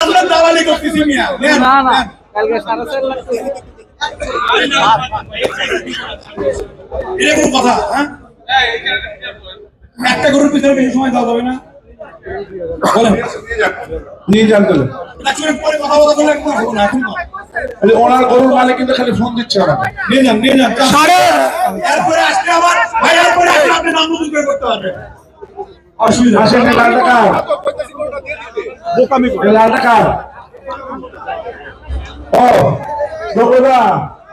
আমরা দালালি করতেছি মিয়া। না না কালকে সাড়ে চার লাখ এটা কথা হ্যাঁ? একটা গরুর পিছনে বেশি সময় দেওয়া যাবে না। নিয়ে যান। খালি ওনার গরুর মালিক কিন্তু খালি ফোন দিচ্ছে আমাকে। নিয়ে যান নিয়ে যান এরপরে আসলে আবার ভাই এরপরে আপনি নাম করতে পারবেন। অসুবিধা আসেন। বোকামি এই লাল টাকা ও দোকদা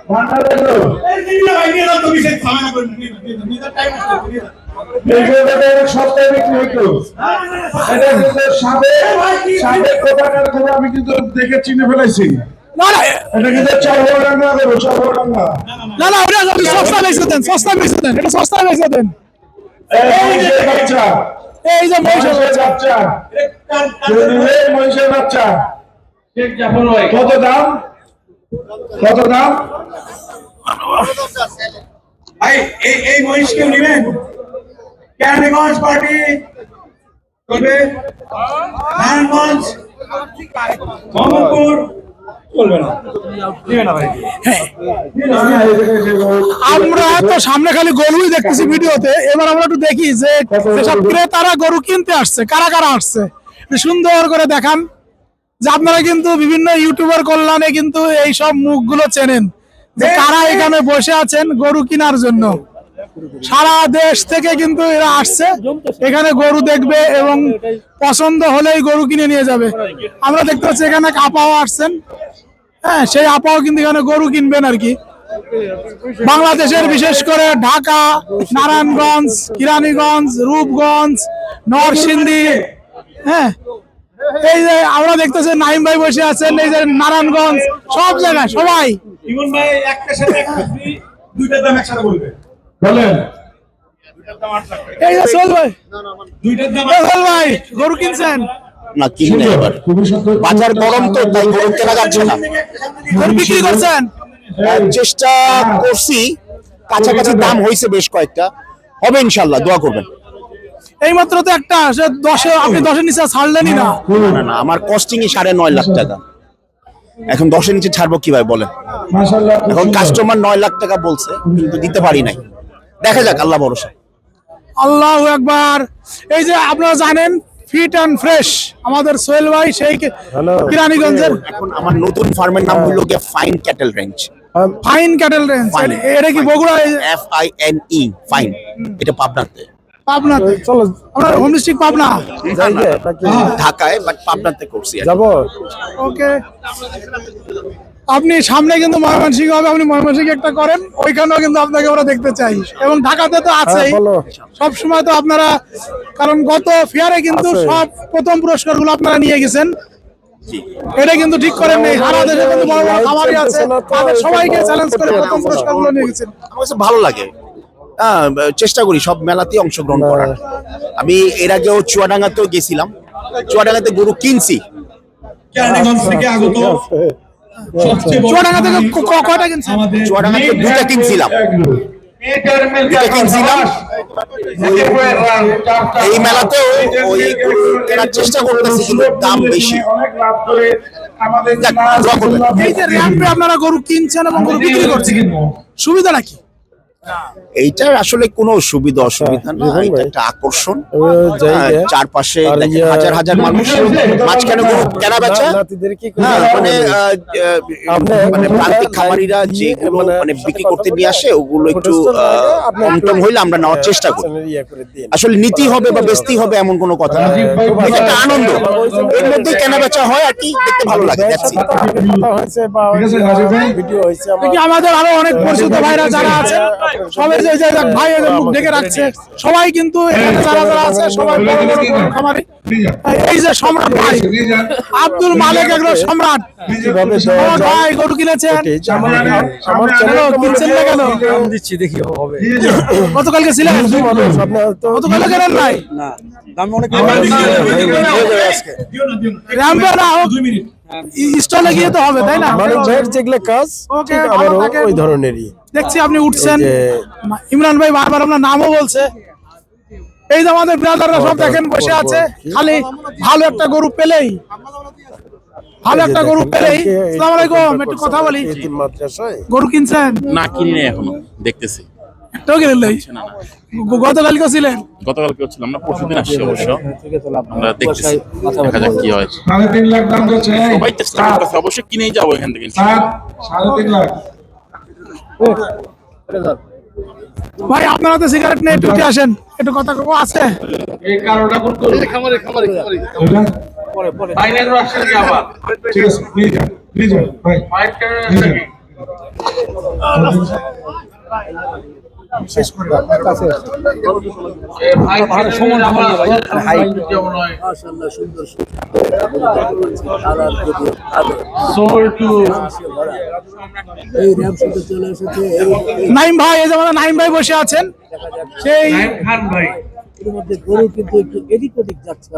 ভান্ডার দেখো এই নিয়ে ভাই নিয়ে যান তুমি সেই ঝামেলা করে নিয়ে নিয়ে টাইম আমি কিন্তু দেখে চিনে ফেলাইছি না না এটা কিন্তু চরবরাঙ্গা গরু চরবরাঙ্গা না না ওটা সস্তা বেচে দেন সস্তা বেচে দেন এটা সস্তা বেচে দেন। এই বাচ্চা এই যে মহিষের বাচ্চা? মহিষের বাচ্চা। কত দাম? কত দাম? ভাই এই এই মহিষ কেউ নেবেন? ক্যান্ডিগঞ্জ পার্টি চলবে নারায়ণগঞ্জ মোহাম্মদপুর। আমরা তো সামনে খালি গরুই দেখতেছি ভিডিওতে। এবার আমরা একটু দেখি যে যেসব ক্রেতারা গরু কিনতে আসছে, কারা কারা আসছে। সুন্দর করে দেখান। যে আপনারা কিন্তু বিভিন্ন ইউটিউবার কল্যাণে কিন্তু এইসব মুখগুলো চেনেন। যে কারা এখানে বসে আছেন গরু কেনার জন্য। সারা দেশ থেকে কিন্তু এরা আসছে। এখানে গরু দেখবে এবং পছন্দ হলেই গরু কিনে নিয়ে যাবে। আমরা দেখতে পাচ্ছি এখানে আপাও আসছেন। হ্যাঁ সেই আপাও কিন্তু এখানে গরু কিনবেন আর কি। বাংলাদেশের বিশেষ করে ঢাকা, নারায়ণগঞ্জ, কিরানীগঞ্জ, রূপগঞ্জ, নরসিংদী হ্যাঁ এই যে আমরা দেখতেছি নাইম ভাই বসে আছেন, এই যে নারায়ণগঞ্জ, সব জায়গায়, সবাই। ভাই সাথে একটা ফ্রি দুইটার দাম একসাথে বলবে। বলেন। এই যে সোহেল ভাই। দুইটার দাম এই সোহেল ভাই গরু কিনছেন? না কিনি এবার বাজার গরম তো তাই গরম কেনা যাচ্ছে না। গরু বিক্রি করছেন? আর চেষ্টা করছি। কাছাকাছি দাম হয়েছে বেশ কয়েকটা। হবে ইনশাল্লাহ দোয়া করবেন। এই মাত্র তো একটা দশে আপনি দশের নিচে ছাড়লেনই না। না না আমার কস্টিং সাড়ে নয় লাখ টাকা। এখন দশের নিচে ছাড়বো কীভাবে বলেন? এখন কাস্টমার নয় লাখ টাকা বলছে কিন্তু দিতে পারি নাই। দেখা যাক আল্লাহ ভরসা। আল্লাহ একবার এই যে আপনারা জানেন ফিট অ্যান্ড ফ্রেশ আমাদের সোহেল ভাই সেই কিরানীগঞ্জের। এখন আমার নতুন ফার্মের নাম হলো গিয়ে fine cattle range fine cattle range এটা কি Bogura? F I N E fine এটা পাবনাতে। পাবনাতে। চলো। আমরা হোম ডিস্ট্রিক্ট পাবনা? ঢাকায় বাট পাবনাতে করছি কি। ওকে আপনি সামনে কিন্তু ময়মনসিংহ হবে আপনি ময়মনসিংহ একটা করেন ওইখানেও কিন্তু আপনাকে আমরা দেখতে চাই। এবং ঢাকাতে তো আছেই। সব সময় তো আপনারা কারণ গত ফেয়ারে কিন্তু সব প্রথম পুরস্কারগুলো আপনারা নিয়ে গেছেন। এটা কিন্তু ঠিক করেন নেই। সারা দেশে কিন্তু বড় বড় খামারি আছে। তাদের সবাইকে চ্যালেঞ্জ করে প্রথম পুরস্কারগুলো নিয়ে গেছেন। আমার কাছে ভালো লাগে। হ্যাঁ, চেষ্টা করি সব মেলাতেই অংশগ্রহণ করার। আমি এর আগেও চুয়াডাঙ্গাতেও গেছিলাম। চুয়াডাঙ্গাতে গরু কিনছি। কেরানীগঞ্জ থেকে আগত। সবচেয়ে বড় চুয়াডাঙ্গা থেকে কয়টা কিনছেন? আমাদের চুয়াডাঙ্গাতে দুটা কিনছিলাম। দুটা কিনছিলাম। এই মেলাতেও ওই গরু কেনার চেষ্টা করতেছি কিন্তু দাম বেশি। এই যে র্যাম্পে আপনারা গরু কিনছেন এবং গরু বিক্রি করছেন সুবিধাটা কি? এইটার আসলে কোনো সুবিধা অসুবিধা না। এটা একটা আকর্ষণ। হ্যাঁ, চারপাশে হাজার হাজার মানুষ মাঝখানে গরু কেনা বেচা। হ্যাঁ, মানে আহ, আহ, মানে প্রান্তিক খামারিরা যেগুলো মানে বিক্রি করতে নিয়ে আসে ওগুলো একটু আহ, কম টম হইলে আমরা নেওয়ার চেষ্টা করি। আসলে নীতি হবে বা বেস্তি হবে এমন কোনো কথা না। এটা একটা আনন্দ। এর মধ্যে কেনা বেচা হয় আর কি দেখতে ভালো লাগে আমাদের আরও অনেক পরিচিত ভাইরা যারা আছে সবাই যে যে ভাই এদের মুখ ঢেকে রাখছে সবাই কিন্তু এখানে যারা যারা আছে সবাই বড় বড় খামারি এই যে সম্রাট ভাই আব্দুল মালিক একজন সম্রাট ভাই গরু কিনেছেন কেন কিনছেন না কেন দিচ্ছি দেখি হবে গতকালকে ছিলেন গতকালকে কেনেন নাই দাম অনেক না, দিও না। স্টলে গিয়ে তো হবে তাই না? মানে ভাইয়ের যেগুলো কাজ। ওই ধরনেরই। দেখছি আপনি উঠছেন। ইমরান ভাই বারবার আপনার নামও বলছে। এই যে আমাদের ব্রাদাররা সব দেখেন বসে আছে। খালি ভালো একটা গরু পেলেই ভালো একটা গরু পেলেই। আসসালামু আলাইকুম একটু কথা বলি। গরু কিনছেন? না কিনি এখনও দেখতেছি। ছিলেন? আমরা আসছি অবশ্য। আমরা দেখতেছি দেখা যাক কি হয়। সাড়ে তিন লাখ দাম করছে সবাই চেষ্টা করতেছে অবশ্যই কিনেই যাব এখান থেকে। সাড়ে তিন লাখ। ভাই আপনারা তো সিগারেট নিয়ে একটু আসেন। একটু কথা কব আছে। এই কারোটা কোন খামারে খামারে খামারে। পরে পরে। বাইরের আসছে কি আবার? ঠিক আছে প্লিজ প্লিজ ভাই। ফাইট করে আসছে কি নাইম ভাই এই যে আমাদের নাইম ভাই বসে আছেন সেই খান ভাই গরু কিন্তু একটু এদিক ওদিক যাচ্ছে।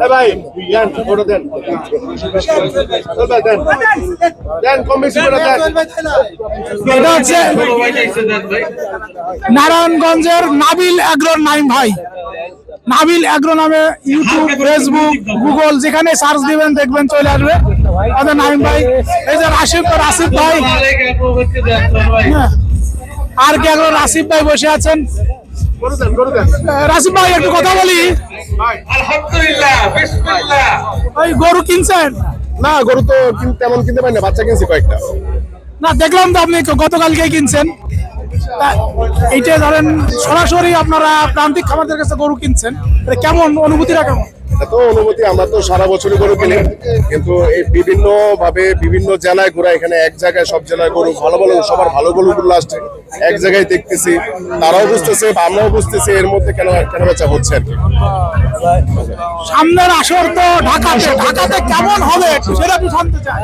এটা হচ্ছে নারায়ণগঞ্জের নাবিল অ্যাগ্রোর নাইম ভাই। নাবিল অ্যাগ্রো নামে ইউটিউব ফেসবুক গুগল যেখানে সার্চ দিবেন দেখবেন চলে আসবে। আমাদের নাইম ভাই এই যে রাশিদ রাশিদ ভাই। হ্যাঁ। আর কে অ্যাগ্রো রাশিদ ভাই বসে আছেন? রাশিদ ভাই একটু কথা বলি। আলহামদুলিল্লাহ ওই গরু কিনছেন? না গরু তো তেমন কিনতে পারি না বাচ্চা কিনছি কয়েকটা। না দেখলাম তো আপনি গতকালকে কিনছেন। এইটা ধরেন সরাসরি আপনারা প্রান্তিক খাবারদের কাছে গরু কিনছেন। এটা কেমন? অনুভূতিটা কেমন? এত অনুমতি আমরা তো সারা বছরই গরু কিনি। কিন্তু এই বিভিন্ন ভাবে বিভিন্ন জেলায় ঘোরা এখানে এক জায়গায় সব জেলায় গরু ভালো ভালো সবার ভালো গরুগুলো আসছে এক জায়গায় দেখতেছি। তারাও বুঝতেছে আমরাও বুঝতেছি এর মধ্যে কেন কেন বেচা হচ্ছে আর কি। সামনের আসর তো ঢাকাতে ঢাকাতে কেমন হবে সেটা একটু জানতে চাই।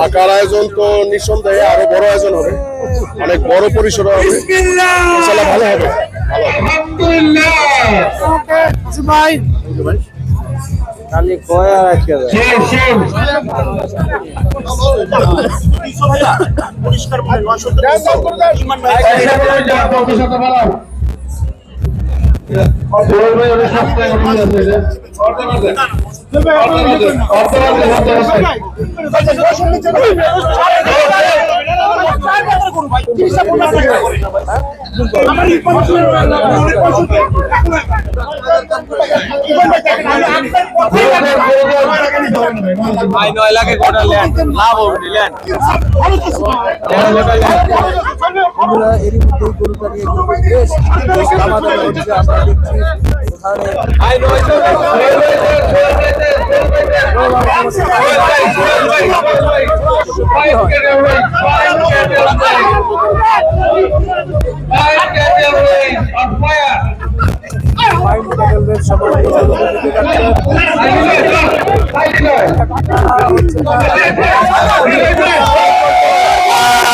ঢাকার আয়োজন তো নিঃসন্দেহে আরও বড় আয়োজন হবে। অনেক বড় পরিসরে হবে। ভালো হবে। ভালো হবে। আলহামদুলিল্লাহ ভাই। খালি কয় আর শোন শোন আমরা এরই মধ্যেই গরুটা লাভ একটু বেশ দামাদামি হচ্ছে আমরা দেখছি ওখানে ফাইন ক্যাটেলের সবাই আলহামদুলিল্লাহ আলহামদুলিল্লাহ বলেন, আলহামদুলিল্লাহ আনন্দ সম্মানিত সবাই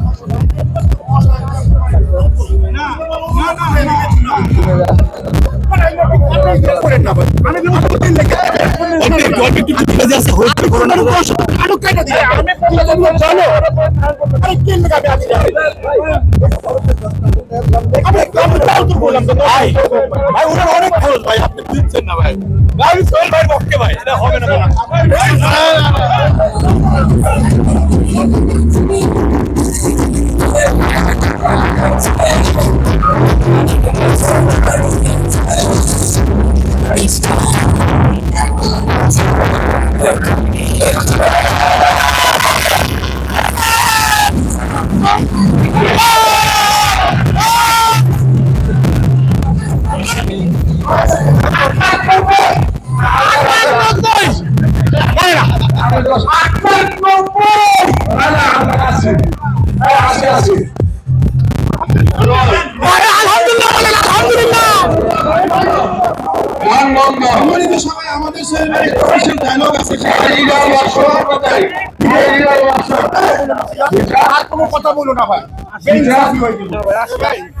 ভাই। রাষ্ট্র- তুমি ভাই বই- ভাই। শোনো ভাই না না না। আরে কি Fire cadet Rashid.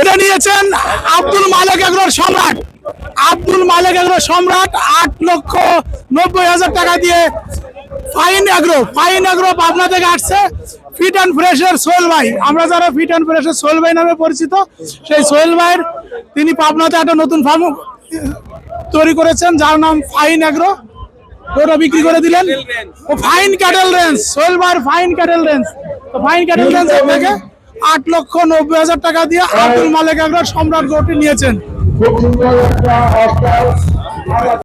এটা নিয়েছেন আব্দুল মালিক এগ্রোর সম্রাট। আব্দুল মালিক এগ্রোর সম্রাট আট লক্ষ নব্বই হাজার টাকা দিয়ে fine agro fine agro Pabna থেকে আসছে। ফিট অ্যান্ড ফ্রেশের সোহেল ভাই। আমরা যারা ফিট অ্যান্ড ফ্রেশের সোহেল ভাই নামে পরিচিত, সেই সোহেল ভাইয়ের তিনি পাবনাতে একটা নতুন ফার্ম তৈরি করেছেন যার নাম ফাইন এগ্রো ওটা বিক্রি করে দিলেন। ও ফাইন ক্যাটেল রেঞ্জ সোলবার ফাইন ক্যাটেল রেঞ্জ। তো ফাইন ক্যাটেল রেঞ্জ আপনাকে আট লক্ষ নব্বই হাজার টাকা দিয়ে আব্দুল মালিক এগ্রো সম্রাট গৌটি নিয়েছেন।